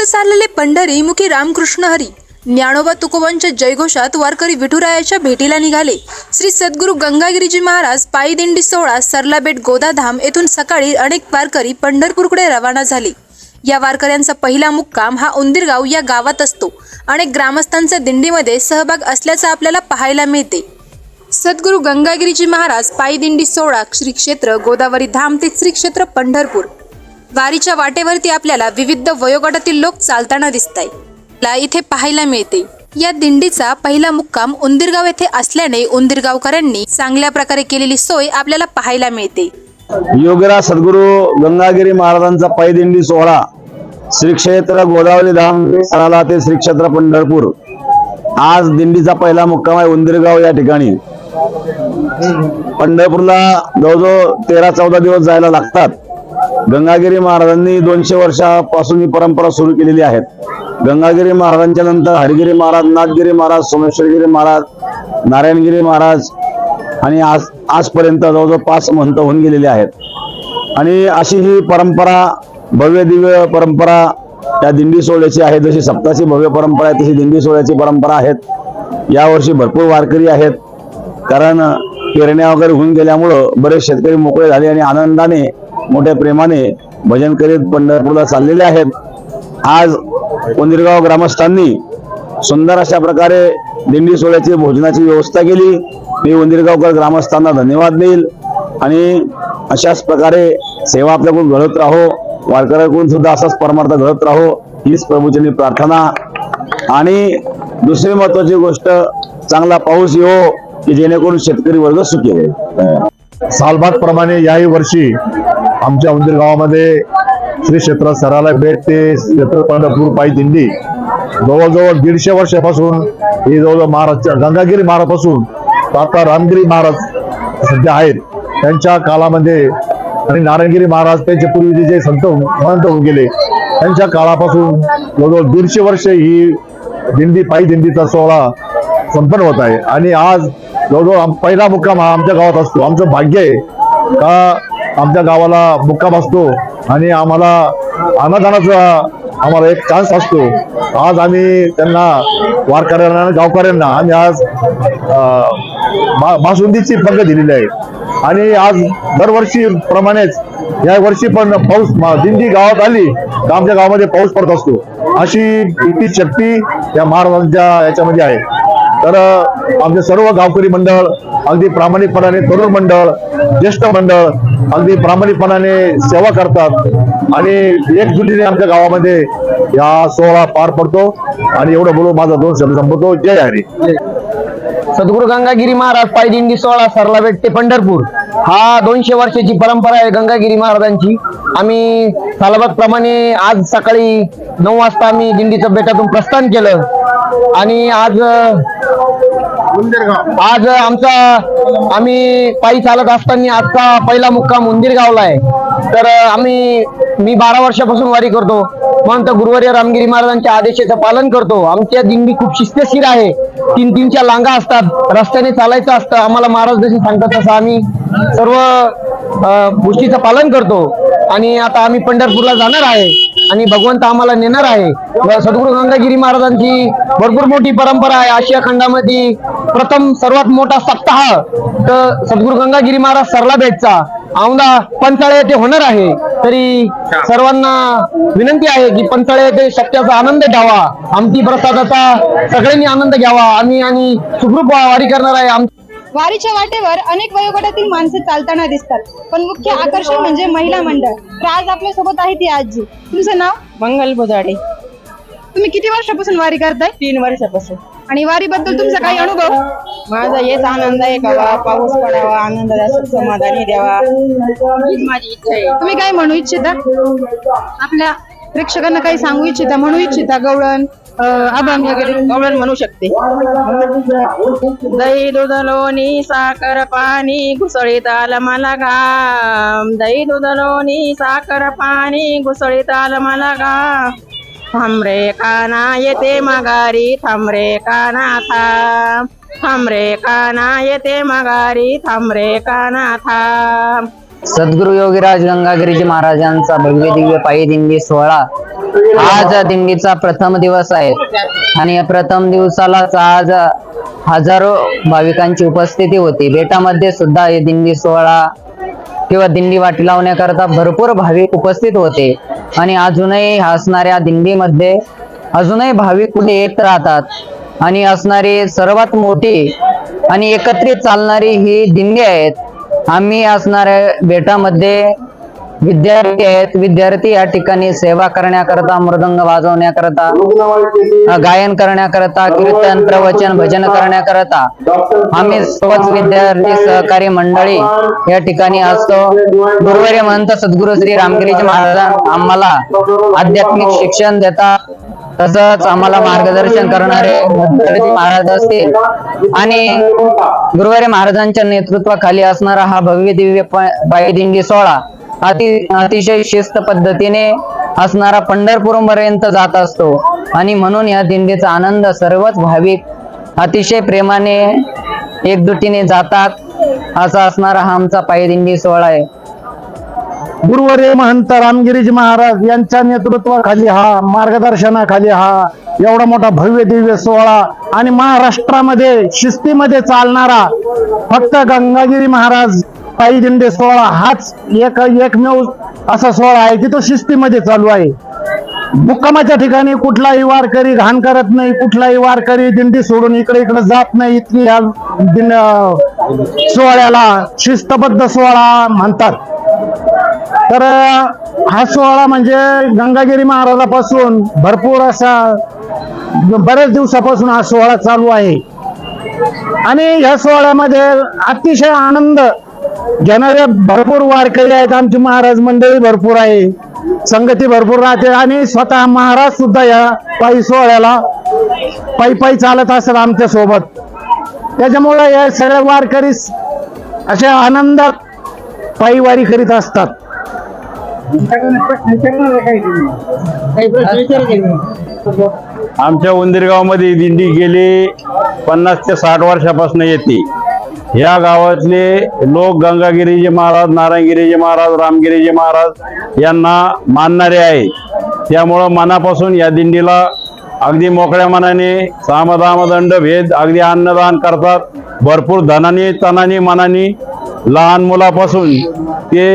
संत चाललेले पंढरी मुखी रामकृष्ण हरी ज्ञानोबा तुकोबांच्या जयघोषात वारकरी विठुरायाच्या भेटीला निघाले. श्री सद्गुरू गंगागिरीजी महाराज पायी दिंडी सोहळा सरलाबेट गोदाधाम येथून सकाळी अनेक वारकरी पंढरपूरकडे रवाना झाले. या वारकऱ्यांचा पहिला मुक्काम हा उंदीरगाव या गावात असतो अनेक ग्रामस्थांचा दिंडीमध्ये सहभाग असल्याचं आपल्याला पाहायला मिळते. सद्गुरू गंगागिरीजी महाराज पायी दिंडी सोहळा श्री क्षेत्र गोदावरी धाम ते श्री क्षेत्र पंढरपूर. वारीच्या वाटेवरती आपल्याला विविध वयोगटातील लोक चालताना दिसत आहे इथे पाहायला मिळते. या दिंडीचा पहिला मुक्काम उंदीरगाव येथे असल्याने उंदिरगावकरांनी चांगल्या प्रकारे केलेली सोय आपल्याला पाहायला मिळते. योगीराज सद्गुरू गंगागिरी महाराजांचा पैदिंडी सोहळा श्री क्षेत्र गोदावरी धाम सराला ते श्री क्षेत्र पंढरपूर. आज दिंडीचा पहिला मुक्काम आहे उंदीरगाव या ठिकाणी. पंढरपूरला जवळजवळ तेरा चौदा दिवस जायला लागतात. गंगागिरी महाराजांनी दोनशे वर्षापासून ही परंपरा सुरू केलेली आहे. गंगागिरी महाराजांच्या नंतर हरिगिरी महाराज नाथगिरी महाराज सोमेश्वरगिरी महाराज नारायणगिरी महाराज आणि आज आजपर्यंत जवळजवळ पाच महंत होऊन गेलेले आहेत. आणि अशी ही परंपरा भव्य दिव्य परंपरा त्या दिंडी सोहळ्याची आहे. जशी सप्ताची भव्य परंपरा आहे तशी दिंडी सोहळ्याची परंपरा आहेत. यावर्षी भरपूर वारकरी आहेत. कारण पेरण्या वगैरे होऊन गेल्यामुळं बरेच शेतकरी मोकळे झाले आणि आनंदाने मोठ्या प्रेमाने भजन करीत पंढरपूरला चाललेले आहेत. आज उंदिरगाव ग्रामस्थांनी सुंदर अशा प्रकारे दिंडी सोहळ्याची भोजनाची व्यवस्था केली. मी उंदिरगावकर ग्रामस्थांना धन्यवाद देईल आणि अशाच प्रकारे सेवा आपल्याकडून घडत राहो. वारकऱ्याकडून सुद्धा असाच परमार्थ घडत राहो हीच प्रभूची प्रार्थना. आणि दुसरी महत्वाची गोष्ट चांगला पाऊस येवो की जेणेकरून शेतकरी वर्ग सुखी होईल सालभात प्रमाणे याही वर्षी आमच्या उंदीर गावामध्ये श्री क्षेत्र सराला भेट ते क्षेत्र पंढरपूर पायी दिंडी. जवळजवळ दीडशे वर्षापासून ही जवळजवळ महाराजच्या गंगागिरी महाराजपासून आता रामगिरी महाराज सध्या आहेत. त्यांच्या काळामध्ये आणि नारायणगिरी महाराज त्यांचे पूर्वी जे संत महंत होऊन गेले त्यांच्या काळापासून जवळजवळ दीडशे वर्ष ही दिंडी पायी दिंडीचा सोहळा संपन्न होत आहे. आणि आज जवळजवळ पहिला मुक्काम हा आमच्या गावात असतो. आमचं भाग्य आहे का आमच्या गावाला मुक्काम असतो आणि आम्हाला अन्नदानाचा आम्हाला एक चान्स असतो. आज आम्ही त्यांना वारकऱ्यांना आणि गावकऱ्यांना आम्ही आज बासुंदीची पंग दिलेली आहे. आणि आज दरवर्षी प्रमाणेच या वर्षी पण पाऊस मा- दिंडी गावात आली तर आमच्या गावामध्ये पाऊस पडत असतो. अशी इतकी शक्ती या महाराजांच्या याच्यामध्ये आहे. तर आमचे सर्व गावकरी मंडळ अगदी प्रामाणिकपणाने तरुण मंडळ ज्येष्ठ मंडळ अगदी प्रामाणिकपणाने सेवा करतात आणि एकजुटीने आमच्या गावामध्ये या सोहळा पार पडतो. आणि एवढं बोलून माझा दोन शब्द संपवतो. जय हरी. सद्गुरू गंगागिरी महाराज पायदिंडी सोळा सरला भेटते पंढरपूर. हा दोनशे वर्षाची परंपरा आहे गंगागिरी महाराजांची. आम्ही सालाबाद प्रमाणे आज सकाळी नऊ वाजता आम्ही दिंडीचं बेटातून प्रस्थान केलं. आणि आज आज आमचा आम्ही पायी चालत असताना आजचा पहिला मुक्काम उंदीर गावला आहे. तर आम्ही मी बारा वर्षापासून वारी करतो. महंत गुरुवर्य रामगिरी महाराजांच्या आदेशाचं पालन करतो. आमच्या दिंडी खूप शिस्तशीर आहे. तीन तीनच्या लांगा असतात. रस्त्याने चालायचं असतं. आम्हाला महाराज जसे सांगतात तसं आम्ही सर्व गोष्टीचं पालन करतो. आणि आता आम्ही पंढरपूरला जाणार आहे. आणि भगवंत आम्हाला नेणार आहे. व सद्गुरू गंगागिरी महाराजांची भरपूर मोठी परंपरा आहे. आशिया खंडामध्ये प्रथम सर्वात मोठा सप्ताह तर सद्गुरू गंगागिरी महाराज सरला भेटचा. औंदा पंचाळे येथे होणार आहे. तरी सर्वांना विनंती आहे की पंचाळे येथे सत्याचा आनंद घ्यावा. आमची प्रसादाचा सगळ्यांनी आनंद घ्यावा. आम्ही आणि सुखरूप वारी करणार आहे. आम वारीच्या वाटेवर अनेक वयोगटातील माणसं चालताना दिसतात. पण मुख्य आकर्षण म्हणजे महिला मंडळ. तर आज आपल्यासोबत आहे ती आजी. तुमचं नाव? मंगल बुधाडे. तुम्ही किती वर्षापासून वारी करताय? तीन वर्षापासून. आणि वारीबद्दल तुमचा काही अनुभव? माझा हेच आनंद आहे का पाऊस पडावा आनंद समाधानी द्यावा. हीच माझी इच्छा आहे. तुम्ही काय म्हणू इच्छिता? आपल्या प्रेक्षकांना काही सांगू इच्छिता? म्हणू इच्छिता? गवळण अभंग वगैरे? गवळण म्हणू शकते. दही दूध लोणी साखर पाणी घुसळीत आलं मला घाम. दही दूध लोणी साखर पाणी घुसळीत आलं मला घाम. थांबरे काना येते माघारी थांबरे काना थांब थांबरे काना येते माघारी थांबरे काना थांब सद्गुरु योगीराज गंगागिरीजी महाराजांचा भव्य दिव्य पायी दिंडी सोहळा आज दिंडीचा प्रथम दिवस आहे. आणि या प्रथम दिवसालाच आज हजारो भाविकांची उपस्थिती होती. बेटामध्ये सुद्धा हे दिंडी सोहळा किंवा दिंडी वाटी लावण्याकरता भरपूर भाविक उपस्थित होते. आणि अजूनही असणाऱ्या दिंडीमध्ये अजूनही भाविक कुठे येत राहतात. आणि असणारी सर्वात मोठी आणि एकत्रित चालणारी ही दिंडी आहेत. आम्ही असणाऱ्या बेटामध्ये विद्यार्थी आहेत. विद्यार्थी या ठिकाणी सेवा करण्याकरता मृदंग वाजवण्याकरता गायन करण्याकरता कीर्तन प्रवचन भजन करण्याकरता आम्ही सर्वच विद्यार्थी सहकारी मंडळी या ठिकाणी असतो. गुरुवारी महंत सद्गुरु श्री रामगिरीजी महाराज आम्हाला आध्यात्मिक शिक्षण देतात. तसंच आम्हाला मार्गदर्शन करणारे महाराज असतील. आणि गुरुवारी महाराजांच्या नेतृत्वाखाली असणारा हा भव्य दिव्य प- दिंडी सोहळा अति अतिशय शिस्त पद्धतीने असणारा पंढरपूरपर्यंत जात असतो. आणि म्हणून या दिंडीचा आनंद सर्वच भाविक अतिशय प्रेमाने एकजुटीने जातात. असा असणारा हा आमचा पायदिंडी सोहळा आहे. गुरुवारी महंत रामगिरीजी महाराज यांच्या नेतृत्वाखाली हा मार्गदर्शनाखाली हा एवढा मोठा भव्य दिव्य सोहळा आणि महाराष्ट्रामध्ये शिस्तीमध्ये चालणारा फक्त गंगागिरी महाराज पायी दिंडे सोहळा हाच एक एकमेव असा सोहळा आहे की तो शिस्तीमध्ये चालू आहे. मुक्कामाच्या ठिकाणी कुठलाही वारकरी घाण करत नाही कुठलाही वारकरी दिंडी सोडून इकडे इकडे जात नाही इतकी या सोहळ्याला शिस्तबद्ध सोहळा म्हणतात. तर हा सोहळा म्हणजे गंगागिरी महाराजापासून भरपूर असा बऱ्याच दिवसापासून हा सोहळा चालू आहे. आणि या सोहळ्यामध्ये अतिशय आनंद घेणारे भरपूर वारकरी आहेत. आमची महाराज मंडळी भरपूर आहे. संगती भरपूर राहते. आणि स्वतः महाराज सुद्धा या पायी सोहळ्याला पायी पायी चालत असतात आमच्यासोबत. त्याच्यामुळे या सगळ्या वारकरी अशा आनंदात पायी वारी करीत असतात. आमच्या उंदीरगावमध्ये दिंडी गेली. पन्नास ते साठ वर्षापासून येते. या गावातले लोक गंगागिरीजी महाराज नारायणगिरीजी महाराज रामगिरीजी महाराज यांना मानणारे आहेत त्यामुळं मनापासून या दिंडीला अगदी मोकळ्या मनाने सामदामदंड भेद अगदी अन्नदान करतात. भरपूर धनाने तनाने मनाने लहान मुलापासून ते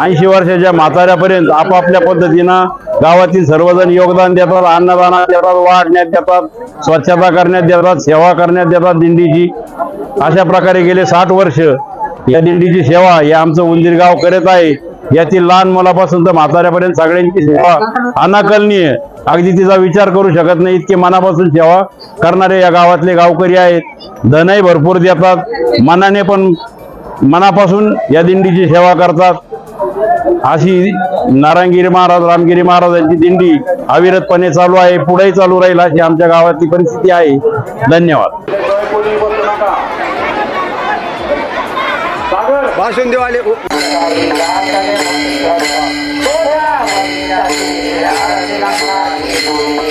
ऐंशी वर्षाच्या म्हाताऱ्यापर्यंत आपापल्या पद्धतीनं गावातील सर्वजण योगदान देतात अन्नदानात देतात वाढण्यात देतात स्वच्छता करण्यात देतात सेवा करण्यात देतात दिंडीची. अशा प्रकारे गेले साठ वर्ष. या दिंडीची सेवा हे आमचं उंदीर गाव करत आहे. यातील लहान मुलापासून तर म्हाताऱ्यापर्यंत सगळ्यांची सेवा अनाकलनीय. अगदी तिचा विचार करू शकत नाही इतके मनापासून सेवा करणारे या गावातले गावकरी आहेत. धनही भरपूर देतात. मनाने पण मनापासून या दिंडीची सेवा करतात. अशी नारायणगिरी महाराज रामगिरी महाराजांची दिंडी अविरतपणे चालू आहे पुढेही चालू राहील अशी आमच्या गावातली परिस्थिती आहे. धन्यवाद. भाषण देवाले Wow.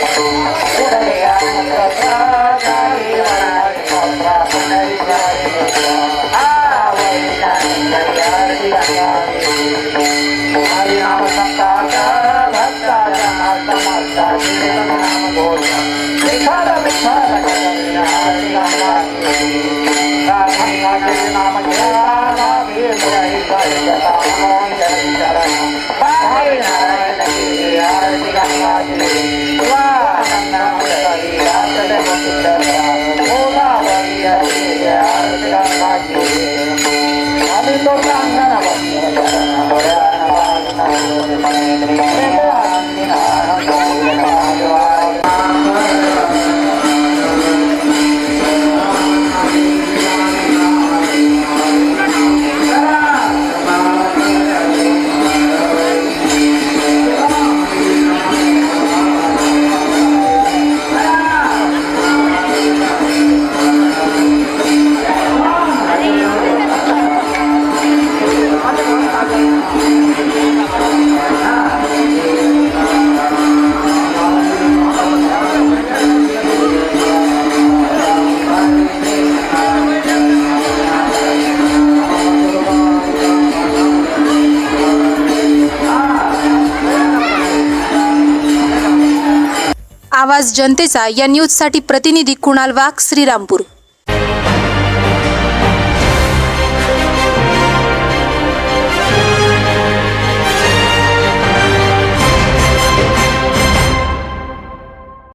आवाज जनतेचा या न्यूजसाठी प्रतिनिधी कुणाल वाघ श्रीरामपूर.